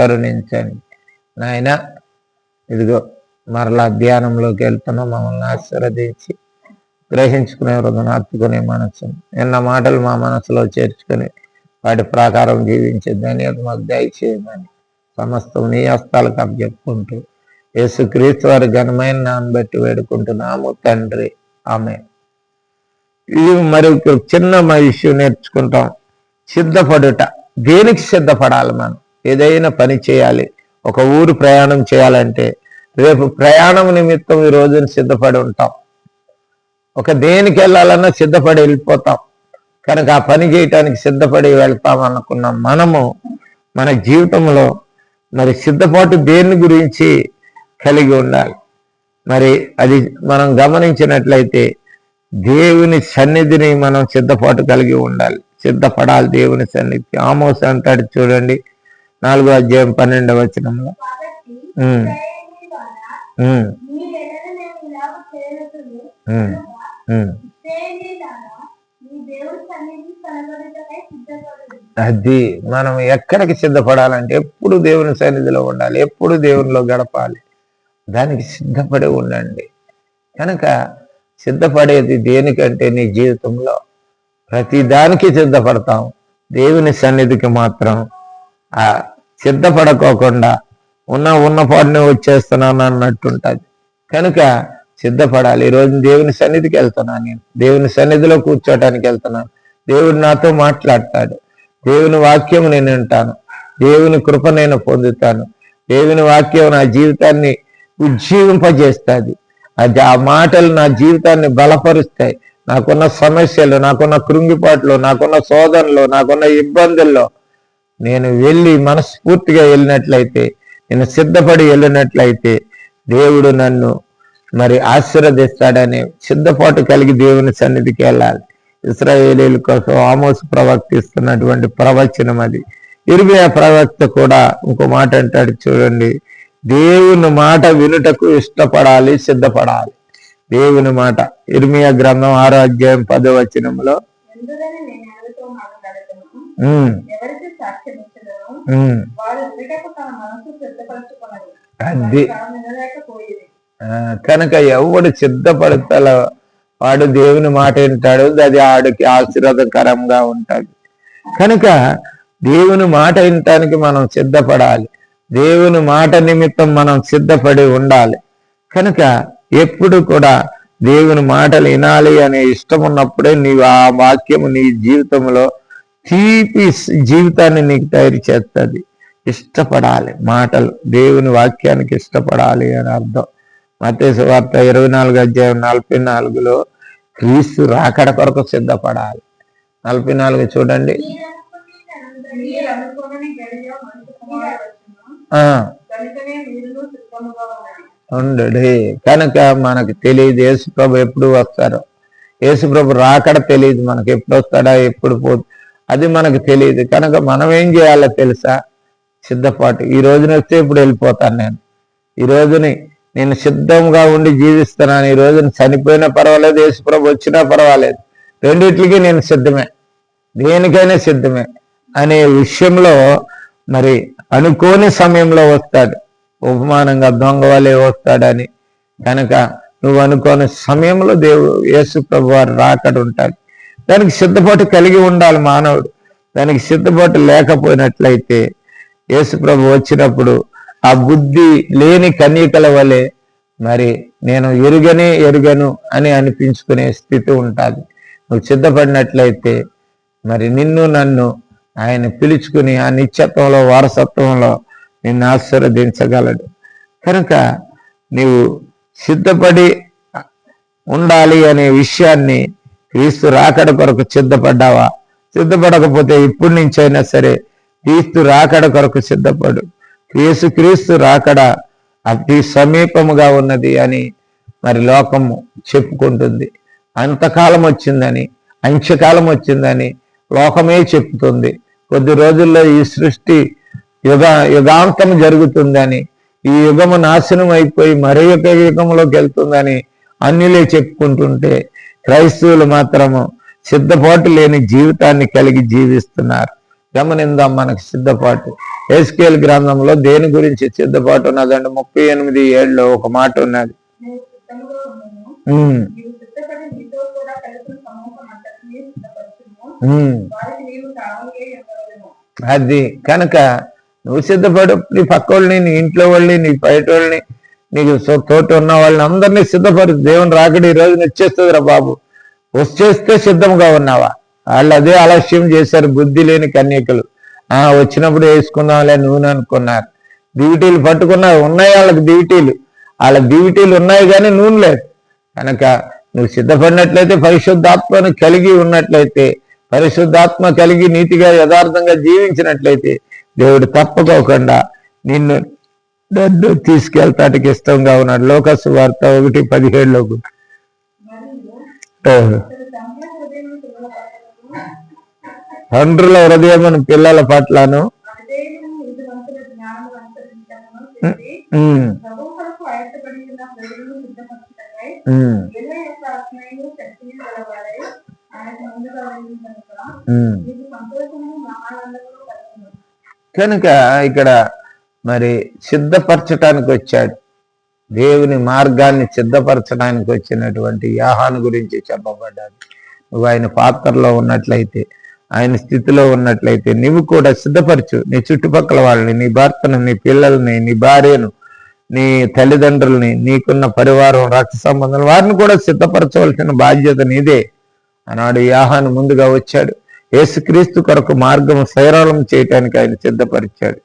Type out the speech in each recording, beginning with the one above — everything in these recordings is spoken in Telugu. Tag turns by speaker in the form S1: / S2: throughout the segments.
S1: కరుణించండి. నాయన ఇదిగో మరలా ధ్యానంలోకి వెళ్తున్నాం మమ్మల్ని ఆశీర్వదించి గ్రహించుకునే హృదయం హత్తుకునే మనసు నిన్న మాటలు మా మనసులో చేర్చుకొని వాటి ప్రకారం జీవించే ధన్యత మాకు దయచేయమని సమస్తం నీ హస్తాలకు అప్పచెప్పుకుంటూ యేసుక్రీస్తు వారి ఘనమైన నాన్న బట్టి వేడుకుంటున్నాము తండ్రి. ఆమె ఇది మరి చిన్న మా ఇష్యూ నేర్చుకుంటాం. సిద్ధపడుట దేనికి సిద్ధపడాలి మనం? ఏదైనా పని చేయాలి ఒక ఊరు ప్రయాణం చేయాలంటే రేపు ప్రయాణం నిమిత్తం ఈ రోజున సిద్ధపడి ఉంటాం. ఒక దేనికి వెళ్ళాలన్నా సిద్ధపడి వెళ్ళిపోతాం. కనుక ఆ పని చేయటానికి సిద్ధపడి వెళ్తాం అనుకున్న మనము మన జీవితంలో మరి సిద్ధపాటు దేని గురించి కలిగి ఉండాలి. మరి అది మనం గమనించినట్లయితే దేవుని సన్నిధిని మనం సిద్ధపాటు కలిగి ఉండాలి. సిద్ధపడాలి దేవుని సన్నిధి. ఆమోస్ అంటాడు చూడండి నాలుగో అధ్యాయం పన్నెండవ వచనంలో ఉమ్, ఉమ్, అది మనం ఎక్కడికి సిద్ధపడాలంటే ఎప్పుడు దేవుని సన్నిధిలో ఉండాలి ఎప్పుడు దేవునిలో గడపాలి. దానికి సిద్ధపడి ఉండండి. కనుక సిద్ధపడేది దేనికంటే నీ జీవితంలో? ప్రతి దానికి సిద్ధపడతాం. దేవుని సన్నిధికి మాత్రం. ఆ సిద్ధపడకోకుండా ఉన్న ఉన్న పాటునే వచ్చేస్తున్నాను అన్నట్టుంటుంది. కనుక సిద్ధపడాలి. ఈరోజు దేవుని సన్నిధికి వెళ్తున్నాను నేను. దేవుని సన్నిధిలో కూర్చోటానికి వెళ్తున్నాను. దేవుడు నాతో మాట్లాడతాడు. దేవుని వాక్యం నేను వింటాను. దేవుని కృప నేను పొందుతాను. దేవుని వాక్యం నా జీవితాన్ని ఉజ్జీవింపజేస్తుంది. అది ఆ మాటలు నా జీవితాన్ని బలపరుస్తాయి. నాకున్న సమస్యలు నాకున్న కృంగిపాట్లు నాకున్న శోధనలు నాకున్న ఇబ్బందుల్లో నేను వెళ్ళి మనస్ఫూర్తిగా వెళ్ళినట్లయితే నేను సిద్ధపడి వెళ్ళినట్లయితే దేవుడు నన్ను మరి ఆశీర్వదిస్తాడని సిద్ధపాటు కలిగి దేవుని సన్నిధికి వెళ్ళాలి. ఇస్రాయేలీల కోసం ఆమోసు ప్రవక్తిస్తున్నటువంటి ప్రవచనం అది. ఇర్మియా ప్రవక్త కూడా ఇంకో మాట అంటాడు చూడండి దేవుని మాట వినుటకు ఇష్టపడాలి సిద్ధపడాలి. దేవుని మాట. ఇర్మియా గ్రంథం ఆరో అధ్యాయం పదో వచనంలో అది. కనుక ఎవడు సిద్ధపడతల వాడు దేవుని మాట వింటాడు అది ఆడికి ఆశీర్వాదకరంగా ఉంటుంది. కనుక దేవుని మాట వినటానికి మనం సిద్ధపడాలి. దేవుని మాట నిమిత్తం మనం సిద్ధపడి ఉండాలి. కనుక ఎప్పుడు కూడా దేవుని మాటలు వినాలి అనే ఇష్టం ఉన్నప్పుడే నీవు ఆ వాక్యము నీ జీవితంలో తీపి జీవితాన్ని నీకు తయారు చేస్తుంది. ఇష్టపడాలి. మాటలు. దేవుని వాక్యానికి ఇష్టపడాలి అని అర్థం. మతేసు వార్త ఇరవై నాలుగు అధ్యాయం నలభై నాలుగులో క్రీస్తు రాకడ కొరకు సిద్ధపడాలి. నలభై నాలుగు చూడండి.
S2: మీరు
S1: ఆ కనుక మనకు తెలియదు యేసుప్రభు ఎప్పుడు వస్తారో. యేసుప్రభు రాకడ తెలియదు మనకి ఎప్పుడు వస్తాడా ఎప్పుడు పోతుంది అది మనకు తెలియదు కనుక మనం ఏం చేయాలో తెలుసా? సిద్ధపాటు. ఈ రోజున వస్తే ఇప్పుడు వెళ్ళిపోతాను నేను. ఈ రోజుని నేను సిద్ధంగా ఉండి జీవిస్తున్నాను. ఈ రోజున చనిపోయినా పర్వాలేదు యేసుప్రభు వచ్చినా పర్వాలేదు. రెండిట్లకి నేను సిద్ధమే. దేనికైనా సిద్ధమే. అనే విషయంలో మరి అనుకోని సమయంలో వస్తాడు. ఉపమానంగా దొంగ వలె వస్తాడని. కనుక నువ్వు అనుకోని సమయంలో దేవుడు యేసుప్రభు వారు రాకడు ఉంటాడు దానికి సిద్ధపాటు కలిగి ఉండాలి మానవుడు. దానికి సిద్ధపాటు లేకపోయినట్లయితే యేసుప్రభు వచ్చినప్పుడు ఆ బుద్ధి లేని కన్యకల వలె మరి నేను ఎరుగనే ఎరుగను అని అనిపించుకునే స్థితి ఉంటుంది. నువ్వు సిద్ధపడినట్లయితే మరి నిన్ను నన్ను ఆయన పిలుచుకుని ఆ నిత్యత్వంలో వారసత్వంలో నిన్ను ఆశీర్వదించగలడు. కనుక నీవు సిద్ధపడి ఉండాలి అనే విషయాన్ని క్రీస్తు రాకడ కొరకు సిద్ధపడ్డావా? సిద్ధపడకపోతే ఇప్పటి నుంచైనా సరే క్రీస్తు రాకడ కొరకు సిద్ధపడు. క్రీస్తు క్రీస్తు రాకడ అతి సమీపముగా ఉన్నది అని మరి లోకము చెప్పుకుంటుంది. అంతకాలం వచ్చిందని అంశకాలం వచ్చిందని లోకమే చెప్తుంది. కొద్ది రోజుల్లో ఈ సృష్టి యుగ యుగాంతం జరుగుతుందని ఈ యుగము నాశనం అయిపోయి మరొక యుగంలోకి వెళ్తుందని అన్నిలే చెప్పుకుంటుంటే క్రైస్తవులు మాత్రము సిద్ధపాటు లేని జీవితాన్ని కలిగి జీవిస్తున్నారు. గమనిందాం మనకు సిద్ధపాటు. ఎస్కేల్ గ్రంథంలో దేని గురించి సిద్ధపాటు ఉన్నదంటే ముప్పై ఎనిమిది ఏళ్ళలో ఒక మాట ఉన్నది. అది కనుక నువ్వు సిద్ధపడు నీ పక్క వాళ్ళని నీ ఇంట్లో వాళ్ళని నీ బయట వాళ్ళని నీకు తోటి ఉన్న వాళ్ళని అందరినీ సిద్ధపడు దేవుని రాకడి ఈ రోజున వచ్చేస్తుందిరా బాబు. వచ్చేస్తే సిద్ధంగా ఉన్నావా? వాళ్ళు అదే ఆలస్యం చేశారు బుద్ధి లేని కన్యకలు. ఆ వచ్చినప్పుడు వేసుకుందాంలే నూనె అనుకున్నారు. దివిటీలు పట్టుకున్నారు ఉన్నాయి వాళ్ళకి దివిటీలు. వాళ్ళ దివిటీలు ఉన్నాయి కానీ నూనె లేదు. కనుక నువ్వు సిద్ధపడినట్లయితే పరిశుద్ధాత్మను కలిగి ఉన్నట్లయితే పరిశుద్ధాత్మ కలిగి నీతిగా యథార్థంగా జీవించినట్లయితే దేవుడు తప్పకోకుండా నిన్ను నన్ను తీసుకెళ్తానికి ఇష్టంగా ఉన్నాడు. లోకసు వార్త ఒకటి పదిహేడులోకి
S2: మరియు ఇతడు తండ్రి హృదయం పిల్లల
S1: తండ్రుల పట్లను
S2: కనుక
S1: ఇక్కడ మరి సిద్ధపరచటానికి వచ్చాడు. దేవుని మార్గాన్ని సిద్ధపరచడానికి వచ్చినటువంటి యాహాను గురించి చెప్పబడ్డాడు. నువ్వు ఆయన పాత్రలో ఉన్నట్లయితే ఆయన స్థితిలో ఉన్నట్లయితే నువ్వు కూడా సిద్ధపరచు. నీ చుట్టుపక్కల వాళ్ళని నీ భర్తను నీ పిల్లల్ని నీ భార్యను నీ తల్లిదండ్రుల్ని నీకున్న పరివారం రక్త సంబంధం వారిని కూడా సిద్ధపరచవలసిన బాధ్యత నీదే. ఆనాడు యాహాను ముందుగా వచ్చాడు. యేసుక్రీస్తు కొరకు మార్గం సైరాళం చేయటానికి ఆయన సిద్ధపరిచాడు.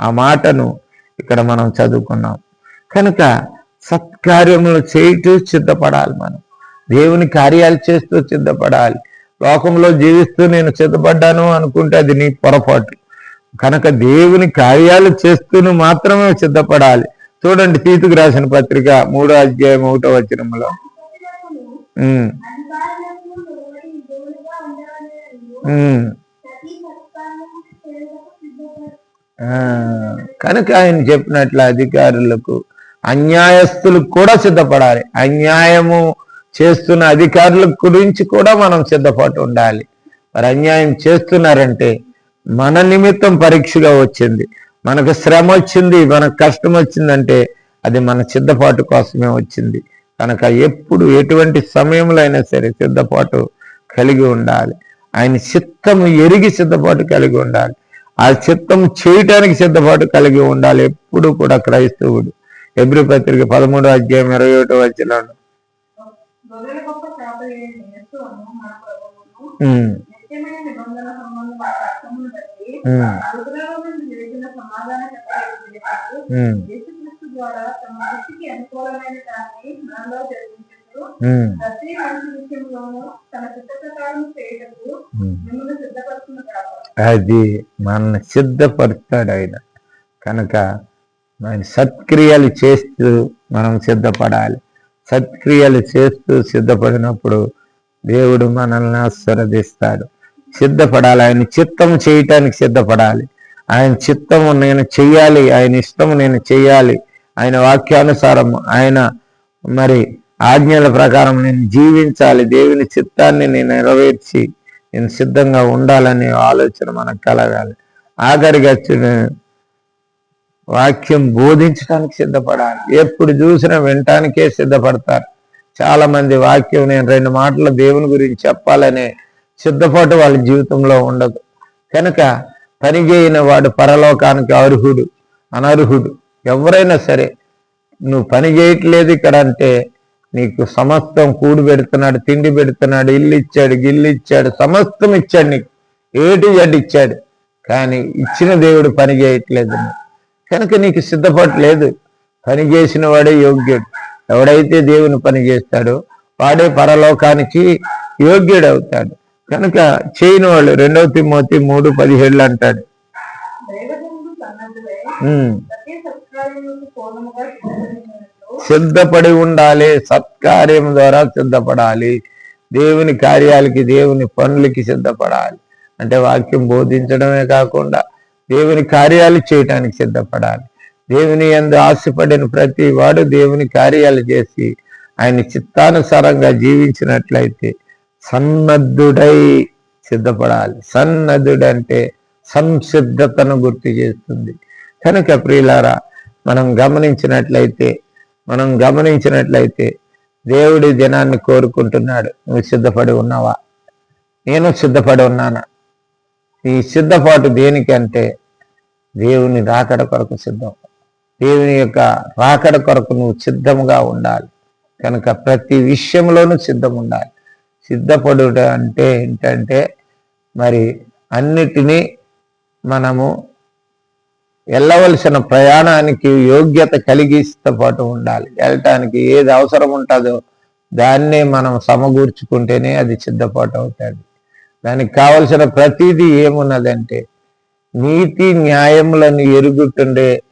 S1: ఆ మాటను ఇక్కడ మనం చదువుకున్నాం. కనుక సత్కార్యములు చేయుటూ సిద్ధపడాలి మనం. దేవుని కార్యాలు చేస్తూ సిద్ధపడాలి. లోకంలో జీవిస్తూ నేను సిద్ధపడ్డాను అనుకుంటే అది నీ పొరపాటు. కనుక దేవుని కార్యాలు చేస్తూను మాత్రమే సిద్ధపడాలి. చూడండి తీతుకు రాసిన పత్రిక మూడో అధ్యాయం ఒకటో వచనంలో.
S2: అధికారులకు
S1: కనుక ఆయన చెప్పినట్లు అధికారులకు అన్యాయస్తులకు కూడా సిద్ధపడాలి. అన్యాయము చేస్తున్న అధికారుల గురించి కూడా మనం సిద్ధపడి ఉండాలి. మరి అన్యాయం చేస్తున్నారంటే మన నిమిత్తం పరీక్షగా వచ్చింది. మనకు శ్రమ వచ్చింది మనకు కష్టం వచ్చిందంటే అది మన సిద్ధపాటు కోసమే వచ్చింది. కనుక ఎప్పుడు ఎటువంటి సమయంలో అయినా సరే సిద్ధపాటు కలిగి ఉండాలి. ఆయన చిత్తము ఎరిగి సిద్ధపాటు కలిగి ఉండాలి. ఆ చిత్తం చేయటానికి సిద్ధపాటు కలిగి ఉండాలి. ఎప్పుడు కూడా క్రైస్తవుడు. ఎబ్రి పత్రిక పదమూడో అధ్యాయం ఇరవై ఒకటో
S2: ద్వారా తమ దృష్టికి అనుకూలమైన దాన్ని మనలో జరిగించు చిత్త
S1: అది మనల్ని సిద్ధపరుస్తాడు ఆయన. కనుక ఆయన సత్క్రియలు చేస్తూ మనం సిద్ధపడాలి. సత్క్రియలు చేస్తూ సిద్ధపడినప్పుడు దేవుడు మనల్ని ఆశీర్వదిస్తాడు. సిద్ధపడాలి. ఆయన చిత్తము చేయటానికి సిద్ధపడాలి. ఆయన చిత్తము నేను చెయ్యాలి. ఆయన ఇష్టము నేను చెయ్యాలి. ఆయన వాక్యానుసారం ఆయన మరి ఆజ్ఞల ప్రకారం నేను జీవించాలి. దేవుని చిత్తాన్ని నేను నెరవేర్చి నేను సిద్ధంగా ఉండాలనే ఆలోచన మనకు కలగాలి. ఆఖరిగా వాక్యం బోధించడానికి సిద్ధపడాలి. ఎప్పుడు చూసినా వినటానికే సిద్ధపడతారు. చాలా మంది వాక్యం నేను రెండు మాటలు దేవుని గురించి చెప్పాలనే సిద్ధపాటు వాళ్ళ జీవితంలో ఉండదు. కనుక పని చేయని వాడు పరలోకానికి అర్హుడు అనర్హుడు. ఎవరైనా సరే నువ్వు పని చేయట్లేదు ఇక్కడ అంటే నీకు సమస్తం కూడు పెడుతున్నాడు తిండి పెడుతున్నాడు ఇల్లు ఇచ్చాడు గిల్లు ఇచ్చాడు సమస్తం ఇచ్చాడు నీకు. ఏటి జడ్ ఇచ్చాడు. కానీ ఇచ్చిన దేవుడు పని చేయట్లేదు. కనుక నీకు సిద్ధపాటు లేదు. పని చేసిన వాడే యోగ్యుడు. ఎవడైతే దేవుని పని చేస్తాడో వాడే పరలోకానికి యోగ్యుడు అవుతాడు. కనుక చేయని వాళ్ళు రెండవ తిమ్మోతి మూడు పదిహేళ్ళు అంటాడు. సిద్ధపడి ఉండాలి సత్కార్యం ద్వారా సిద్ధపడాలి. దేవుని కార్యాలకి దేవుని పనులకి సిద్ధపడాలి. అంటే వాక్యం బోధించడమే కాకుండా దేవుని కార్యాలు చేయటానికి సిద్ధపడాలి. దేవుని ఎందు ఆశపడిన ప్రతి వాడు దేవుని కార్యాలు చేసి ఆయన చిత్తానుసారంగా జీవించినట్లయితే సన్నద్ధుడై సిద్ధపడాలి. సన్నద్ధుడంటే సంసిద్ధతను గుర్తు చేస్తుంది. కనుక ప్రియులారా మనం గమనించినట్లయితే మనం గమనించినట్లయితే దేవుడి దినాన్ని కోరుకుంటున్నాడు. నువ్వు సిద్ధపడి ఉన్నావా? నేను సిద్ధపడి ఉన్నానా? ఈ సిద్ధపాటు దేనికంటే దేవుని రాకడ కొరకు సిద్ధం. దేవుని యొక్క రాకడ కొరకు నువ్వు సిద్ధముగా ఉండాలి. కనుక ప్రతి విషయంలోనూ సిద్ధం ఉండాలి. సిద్ధపడుట అంటే ఏంటంటే మరి అన్నిటినీ మనము వెళ్ళవలసిన ప్రయాణానికి యోగ్యత కలిగిస్తే పాటు ఉండాలి. వెళ్ళటానికి ఏది అవసరం ఉంటుందో దాన్నే మనం సమకూర్చుకుంటేనే అది సిద్ధపాటు అవుతుంది. దానికి కావలసిన ప్రతిదీ ఏమున్నదంటే నీతి న్యాయములను ఎరుగుతుండే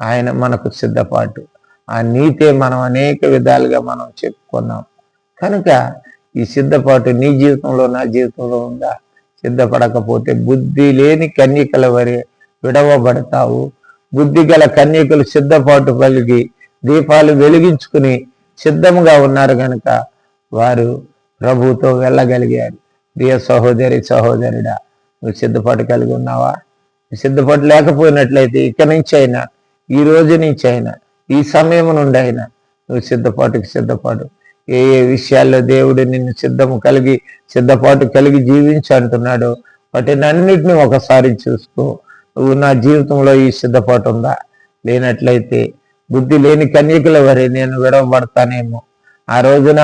S1: ఆయన మనకు సిద్ధపాటు. ఆ నీతే మనం అనేక విధాలుగా మనం చెప్పుకున్నాం. కనుక ఈ సిద్ధపాటు నీ జీవితంలో నా జీవితంలో ఉందా? సిద్ధపడకపోతే బుద్ధి లేని కన్యకల వరే విడవబడతావు. బుద్ధి గల కన్యకలు సిద్ధపాటు కలిగి దీపాలు వెలిగించుకుని సిద్ధంగా ఉన్నారు కనుక వారు ప్రభుతో వెళ్ళగలిగారు. ప్రియ సహోదరి సహోదరుడా నువ్వు సిద్ధపాటు కలిగి ఉన్నావా? సిద్ధపాటు లేకపోయినట్లయితే ఇక నుంచి అయినా ఈ రోజు నుంచి అయినా ఈ సమయం నుండి అయినా నువ్వు సిద్ధపాటుకి సిద్ధపాటు. ఏ ఏ విషయాల్లో దేవుడు నిన్ను సిద్ధము కలిగి సిద్ధపాటు కలిగి జీవించు అంటున్నాడో వాటిని అన్నిటిని ఒకసారి చూసుకో. నా జీవితంలో ఈ సిద్ధపాటు ఉందా? లేనట్లయితే బుద్ధి లేని కన్యకుల వరే నేను విడవబడతానేమో. ఆ రోజున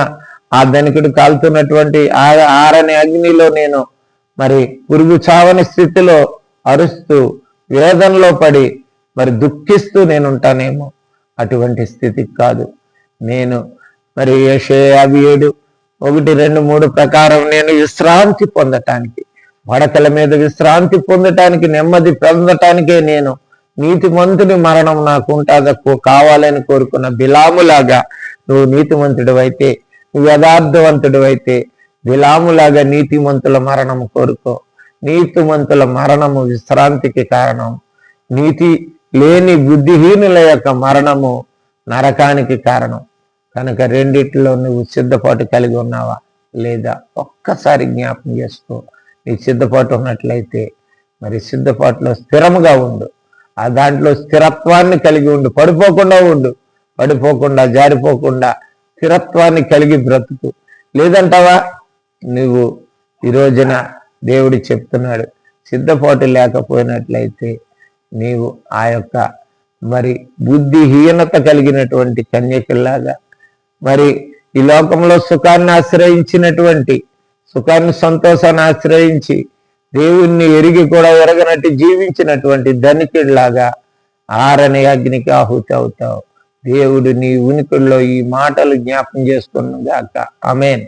S1: ఆ ధనికుడు కాలుతున్నటువంటి ఆ ఆరని అగ్నిలో నేను మరి పురుగు చావని స్థితిలో అరుస్తూ వేదనలో పడి మరి దుఃఖిస్తూ నేను ఉంటానేమో అటువంటి స్థితి కాదు. నేను మరి ఏషే అవి ఏడు ఒకటి రెండు మూడు ప్రకారం నేను విశ్రాంతి పొందటానికి వడకల మీద విశ్రాంతి పొందటానికి నెమ్మది పొందటానికే నేను నీతిమంతుని మరణం నాకు ఉంటుందా కావాలని కోరుకున్న బిలాములాగా నువ్వు నీతిమంతుడు అయితే నువ్వు యథార్థవంతుడు అయితే బిలాములాగా నీతిమంతుల మరణము కోరుకో. నీతిమంతుల మరణము విశ్రాంతికి కారణం. నీతి లేని బుద్ధిహీనుల యొక్క మరణము నరకానికి కారణం. కనుక రెండిట్లో నువ్వు సిద్ధపాటు కలిగి ఉన్నావా లేదా ఒక్కసారి జ్ఞాపం చేసుకో. నీ సిద్ధపాటు ఉన్నట్లయితే మరి సిద్ధపాటులో స్థిరముగా ఉండు. ఆ దాంట్లో స్థిరత్వాన్ని కలిగి ఉండు. పడిపోకుండా ఉండు. పడిపోకుండా జారిపోకుండా స్థిరత్వాన్ని కలిగి బ్రతుకు. లేదంటావా? నువ్వు ఈ రోజున దేవుడు చెప్తున్నాడు సిద్ధపాటు లేకపోయినట్లయితే నీవు ఆ యొక్క మరి బుద్ధిహీనత కలిగినటువంటి కన్యకల్లాగా మరి ఈ లోకంలో సుఖాన్ని ఆశ్రయించినటువంటి సుఖాన్ని సంతోషాన్ని ఆశ్రయించి దేవుణ్ణి ఎరిగి కూడా ఎరగనట్టు జీవించినటువంటి ధనికుడిలాగా ఆరని అగ్నికి ఆహుతి అవుతావు. దేవుడు నీ ఉనికిలో ఈ మాటలు జ్ఞాపం చేసుకున్నగాక. అమేన్